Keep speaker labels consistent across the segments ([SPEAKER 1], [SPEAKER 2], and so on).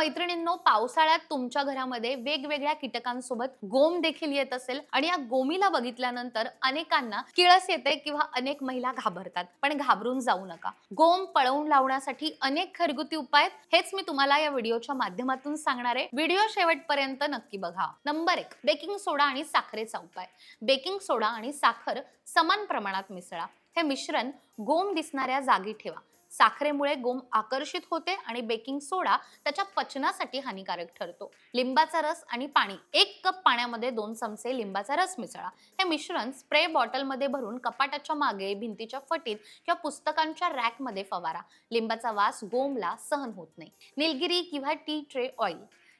[SPEAKER 1] मैत्रिणींनो पावसाळ्यात तुमच्या घरामध्ये वेगवेगळ्या कीटकांसोबत गोम देखील येत असेल आणि या गोमीला बघितल्यानंतर अनेकांना किळस येते किंवा अनेक महिला घाबरतात. पण घाबरून जाऊ नका. गोम पळवून लावण्यासाठी अनेक घरगुती उपाय हेच मी तुम्हाला या व्हिडिओच्या माध्यमातून सांगणार आहे. व्हिडिओ शेवटपर्यंत नक्की बघा. नंबर एक बेकिंग सोडा आणि साखरेचा उपाय. बेकिंग सोडा आणि साखर समान प्रमाणात मिसळा. हे मिश्रण गोम दिसणाऱ्या जागी ठेवा. साखरेमुळे गोम आकर्षित होते आणि बेकिंग सोडा त्याच्या पचनासाठी हानिकारक ठरतो. लिंबाचा रस आणि पाणी एक कप पाण्यामध्ये दोन चमचे लिंबाचा रस मिसळा. हे मिश्रण स्प्रे बॉटलमध्ये भरून कपाटाच्या मागे भिंतीच्या फटीत किंवा पुस्तकांच्या रॅकमध्ये फवारा. लिंबाचा वास गोमला सहन होत नाही. निलगिरी किंवा टी ट्रे ऑइल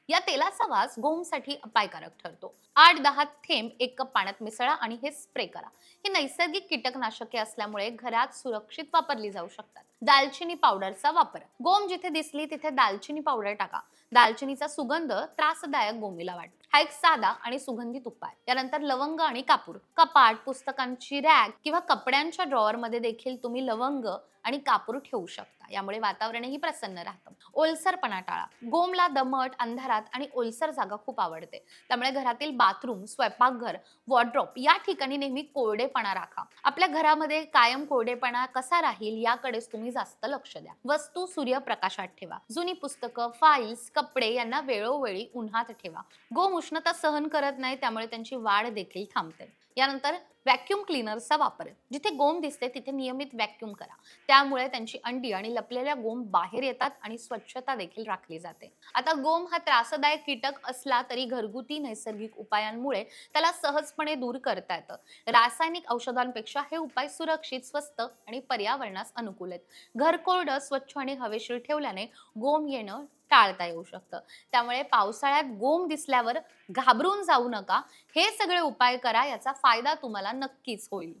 [SPEAKER 1] या तेलाचा वास गोमसाठी अपायकारक ठरतो. आठ दहा थेंब एक कप पाण्यात मिसळा आणि हे स्प्रे करा. ही नैसर्गिक कीटकनाशके असल्यामुळे घरात सुरक्षित वापरली जाऊ शकतात. दालचिनी पावडरचा वापर. गोम जिथे दिसली तिथे दालचिनी पावडर टाका. दालचिनीचा सुगंध त्रासदायक गोमीला वाटतो. हा एक साधा आणि सुगंधित उपाय यानंतर लवंग आणि कापूर. कपाट पुस्तकांची रॅक किंवा कपड्यांच्या ड्रॉवर मध्ये देखील तुम्ही लवंग आणि कापूर ठेवू शकता. यामुळे वातावरणही प्रसन्न राहतं. ओलसरपणा टाळा. गोमला दमट अंधारात आणि ओलसर जागा खूप आवडते. त्यामुळे घरातील बाथरूम स्वयंपाकघर वॉर्ड्रॉप या ठिकाणी नेहमी कोरडेपणा राखा. आपल्या घरामध्ये कायम कोरडेपणा कसा राहील याकडेच तुम्ही जास्त लक्ष द्या. वस्तू सूर्यप्रकाशात ठेवा. जुनी पुस्तकं फाईल्स कपडे यांना वेळोवेळी उन्हात ठेवा. गोम उष्णता सहन करत नाही त्यामुळे त्यांची वाढ देखील थांबते. यानंतर व्हॅक्युम क्लीनरचा वापर जिथे गोम दिसते तिथे नियमित व्हॅक्युम करा. त्यामुळे त्यांची अंडी आणि लपलेल्या गोम बाहेर येतात आणि स्वच्छता देखील राखली जाते. आता गोम हा त्रासदायक कीटक असला तरी घरगुती नैसर्गिक उपायांमुळे त्याला सहजपणे दूर करता येतं. रासायनिक औषधांपेक्षा हे उपाय सुरक्षित स्वस्त आणि पर्यावरणास अनुकूल आहेत. घर कोरडं स्वच्छ आणि हवेशीर ठेवल्याने गोम येणं टाळता येऊ शकतं. त्यामुळे पावसाळ्यात गोम दिसल्यावर घाबरून जाऊ नका. हे सगळे उपाय करा याचा फायदा तुम्हाला नक्कीच होईल.